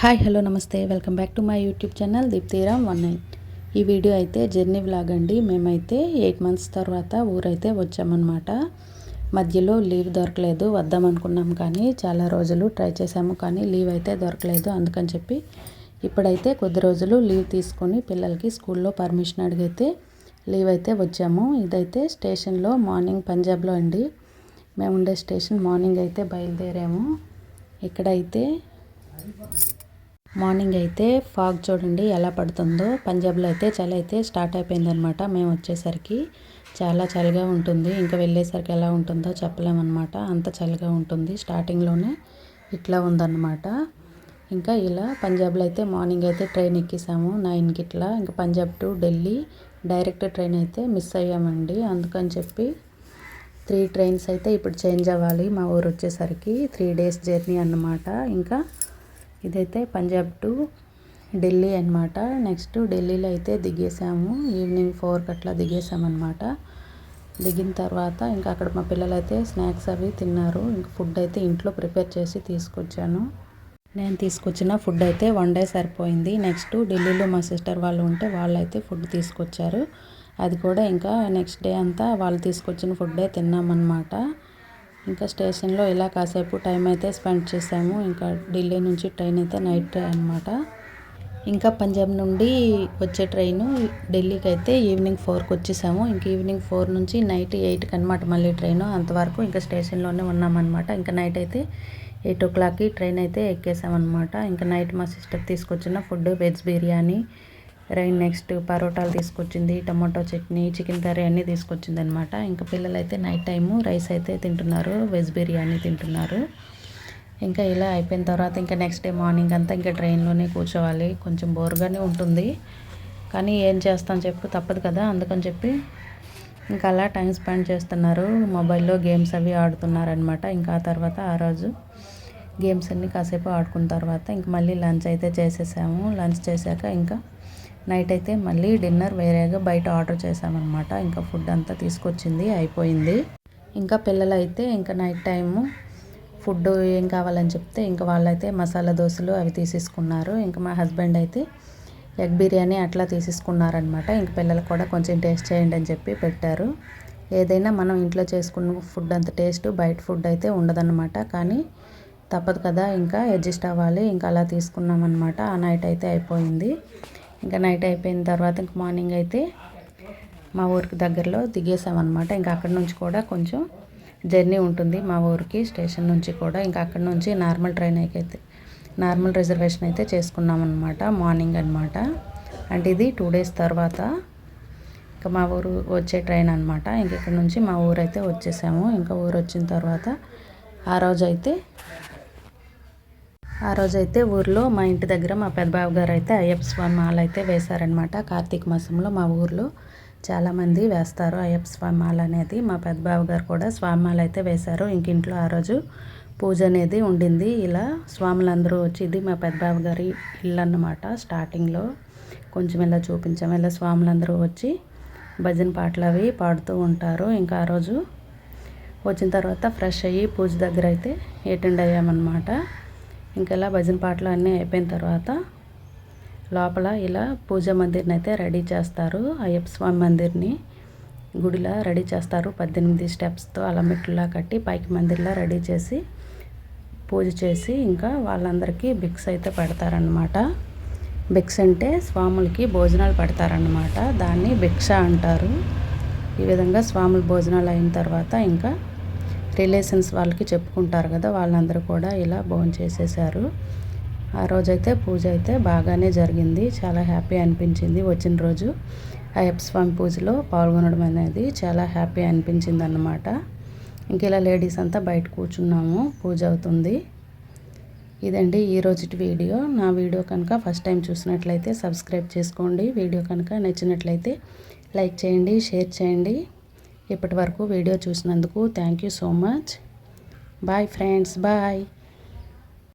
Hi hello namaste. Welcome back to my YouTube channel Deeptiram one nine. ఈ video అయితే journey vlog అండి. మేమైతే eight months తర్వాత ఊరైతే వచ్చామన్నమాట. మధ్యలో లీవ్ దొరకలేదు వద్దామనుకున్నాం కానీ చాలా రోజులు ట్రై చేసాము కానీ లీవ్ అయితే దొరకలేదు అందుకని చెప్పి ఇప్పుడైతే కొద్ది రోజులు లీవ్ తీసుకొని పిల్లలకి స్కూల్లో పర్మిషన్ అడిగితే లీవ్ అయితే వచ్చాము. ఇదైతే స్టేషన్లో మార్నింగ్ పంజాబ్లో అండి. మేము ఉండే స్టేషన్ మార్నింగ్ అయితే బయలుదేరాము. ఇక్కడైతే మార్నింగ్ అయితే ఫాగ్ చూడండి ఎలా పడుతుందో. పంజాబ్లో అయితే చలి అయితే స్టార్ట్ అయిపోయిందనమాట మేము వచ్చేసరికి చాలా చలిగా ఉంటుంది. ఇంకా వెళ్ళేసరికి ఎలా ఉంటుందో చెప్పలేమన్నమాట. అంత చలిగా ఉంటుంది. స్టార్టింగ్లోనే ఇట్లా ఉందన్నమాట. ఇంకా ఇలా పంజాబ్లో అయితే మార్నింగ్ అయితే ట్రైన్ ఎక్కేసాము. నైన్కి ఇట్లా ఇంకా Punjab to Delhi direct train అయితే మిస్ అయ్యామండి. అందుకని చెప్పి త్రీ ట్రైన్స్ అయితే ఇప్పుడు చేంజ్ అవ్వాలి. మా ఊరు వచ్చేసరికి త్రీ డేస్ జర్నీ అన్నమాట. ఇంకా ఇదైతే పంజాబ్ టు ఢిల్లీ అనమాట నెక్స్ట్ ఢిల్లీలో అయితే దిగేసాము. ఈవినింగ్ ఫోర్కి అట్లా దిగేసామన్నమాట. దిగిన తర్వాత ఇంకా అక్కడ మా పిల్లలు అయితే స్నాక్స్ అవి తిన్నారు. ఇంకా ఫుడ్ అయితే ఇంట్లో ప్రిపేర్ చేసి తీసుకొచ్చాను. నేను తీసుకొచ్చిన ఫుడ్ అయితే వన్ డే సరిపోయింది. నెక్స్ట్ ఢిల్లీలో మా సిస్టర్ వాళ్ళు ఉంటే వాళ్ళైతే ఫుడ్ తీసుకొచ్చారు. అది కూడా ఇంకా నెక్స్ట్ డే అంతా వాళ్ళు తీసుకొచ్చిన ఫుడ్డే తిన్నామన్నమాట. ఇంకా స్టేషన్లో ఇలా కాసేపు టైం అయితే స్పెండ్ చేసాము. ఇంకా ఢిల్లీ నుంచి ట్రైన్ అయితే నైట్ అనమాట ఇంకా పంజాబ్ నుండి వచ్చే ట్రైను ఢిల్లీకి అయితే ఈవినింగ్ ఫోర్కి వచ్చేసాము. ఇంక ఈవినింగ్ ఫోర్ నుంచి నైట్ ఎయిట్కి అనమాట మళ్ళీ ట్రైను. అంతవరకు ఇంకా స్టేషన్లోనే ఉన్నామన్నమాట. ఇంకా నైట్ అయితే ఎయిట్ ఓ క్లాక్కి ట్రైన్ అయితే ఎక్కేసామన్నమాట. ఇంకా నైట్ మా సిస్టర్ తీసుకొచ్చిన ఫుడ్ వెజ్ బిర్యానీ రైన్ నెక్స్ట్ పరోటాలు తీసుకొచ్చింది టమాటో చట్నీ చికెన్ కర్రీ అన్నీ తీసుకొచ్చింది అనమాట ఇంకా పిల్లలైతే నైట్ టైము రైస్ అయితే తింటున్నారు వెజ్ బిర్యానీ తింటున్నారు. ఇంకా ఇలా అయిపోయిన తర్వాత ఇంకా నెక్స్ట్ డే మార్నింగ్ అంతా ఇంకా ట్రైన్లోనే కూర్చోవాలి. కొంచెం బోర్గానే ఉంటుంది. కానీ ఏం చేస్తాం చెప్పు తప్పదు కదా. అందుకని చెప్పి ఇంకా అలా టైం స్పెండ్ చేస్తున్నారు. మొబైల్లో గేమ్స్ అవి ఆడుతున్నారనమాట. ఇంకా ఆ తర్వాత ఆ రోజు గేమ్స్ అన్నీ కాసేపు ఆడుకున్న తర్వాత ఇంక మళ్ళీ లంచ్ అయితే చేసేసాము. లంచ్ చేశాక ఇంకా నైట్ అయితే మళ్ళీ డిన్నర్ వేరేగా బయట ఆర్డర్ చేసామన్నమాట ఇంకా ఫుడ్ అంతా తీసుకొచ్చింది అయిపోయింది. ఇంకా పిల్లలు అయితే ఇంకా నైట్ టైము ఫుడ్ ఏం కావాలని చెప్తే ఇంకా వాళ్ళైతే మసాలా దోశలు అవి తీసేసుకున్నారు. ఇంకా మా హస్బెండ్ అయితే ఎగ్ బిర్యానీ అట్లా తీసేసుకున్నారనమాట ఇంక పిల్లలు కూడా కొంచెం టేస్ట్ చేయండి అని చెప్పి పెట్టారు. ఏదైనా మనం ఇంట్లో చేసుకున్న ఫుడ్ అంత టేస్ట్ బయట ఫుడ్ అయితే ఉండదన్నమాట. కానీ తప్పదు కదా ఇంకా అడ్జస్ట్ అవ్వాలి. ఇంకా అలా తీసుకున్నాం అనమాట ఆ నైట్ అయితే అయిపోయింది. ఇంకా నైట్ అయిపోయిన తర్వాత ఇంక మార్నింగ్ అయితే మా ఊరికి దగ్గరలో దిగేసామన్నమాట. ఇంకా అక్కడి నుంచి కూడా కొంచెం జర్నీ ఉంటుంది మా ఊరికి స్టేషన్ నుంచి కూడా. ఇంకా అక్కడి నుంచి నార్మల్ ట్రైన్ అయితే నార్మల్ రిజర్వేషన్ అయితే చేసుకున్నాం అనమాట మార్నింగ్ అనమాట అంటే ఇది టూ డేస్ తర్వాత ఇంకా మా ఊరు వచ్చే ట్రైన్ అనమాట ఇంక ఇక్కడ నుంచి మా ఊరు అయితే వచ్చేసాము. ఇంకా ఊరు వచ్చిన తర్వాత ఆ రోజు అయితే ఆ రోజైతే ఊర్లో మా ఇంటి దగ్గర మా పెద్దబాబు గారు అయితే అయ్యప్ప స్వామి మాల అయితే వేశారనమాట కార్తీక మాసంలో మా ఊర్లో చాలామంది వేస్తారు అయ్యప్ప స్వామి మాల అనేది. మా పెద్దబాబు గారు కూడా స్వామి మాల అయితే వేశారు ఇంకింట్లో ఆ రోజు పూజ అనేది ఉండింది. ఇలా స్వాములందరూ వచ్చి ఇది మా పెద్దబాబు గారి ఇల్లు అన్నమాట స్టార్టింగ్లో. కొంచెం ఇలా చూపించాము ఇలా స్వాములందరూ వచ్చి భజన పాటలు అవి పాడుతూ ఉంటారు. ఇంకా ఆ రోజు వచ్చిన తర్వాత ఫ్రెష్ అయ్యి పూజ దగ్గర అయితే అటెండ్ అయ్యామన్నమాట. ఇంకా ఇలా భజన పాటలు అన్నీ అయిపోయిన తర్వాత లోపల ఇలా పూజ మందిర్ని అయితే రెడీ చేస్తారు. అయ్యప్ప స్వామి మందిర్ని గుడిలా రెడీ చేస్తారు. పద్దెనిమిది స్టెప్స్తో అలా మెట్లులా కట్టి పైకి మందిర్లా రెడీ చేసి పూజ చేసి ఇంకా వాళ్ళందరికీ బిక్స్ అయితే పెడతారనమాట బిక్స్ అంటే స్వాములకి భోజనాలు పెడతారనమాట దాన్ని భిక్ష అంటారు. ఈ విధంగా స్వాములు భోజనాలు అయిన తర్వాత ఇంకా రిలేషన్స్ వాళ్ళకి చెప్పుకుంటారు కదా వాళ్ళందరూ కూడా ఇలా భోజనం చేసేసారు. ఆ రోజైతే పూజ అయితే బాగానే జరిగింది. చాలా హ్యాపీ అనిపించింది వచ్చిన రోజు. అయ్యప్ప స్వామి పూజలో పాల్గొనడం అనేది చాలా హ్యాపీ అనిపించింది అన్నమాట ఇంక ఇలా లేడీస్ అంతా బయట కూర్చున్నాము పూజ అవుతుంది. ఇదండి ఈరోజు వీడియో. నా వీడియో కనుక ఫస్ట్ టైం చూసినట్లయితే సబ్స్క్రైబ్ చేసుకోండి. వీడియో కనుక నచ్చినట్లయితే లైక్ చేయండి షేర్ చేయండి. ఇప్పటి వరకు వీడియో చూసినందుకు thank you so much bye friends bye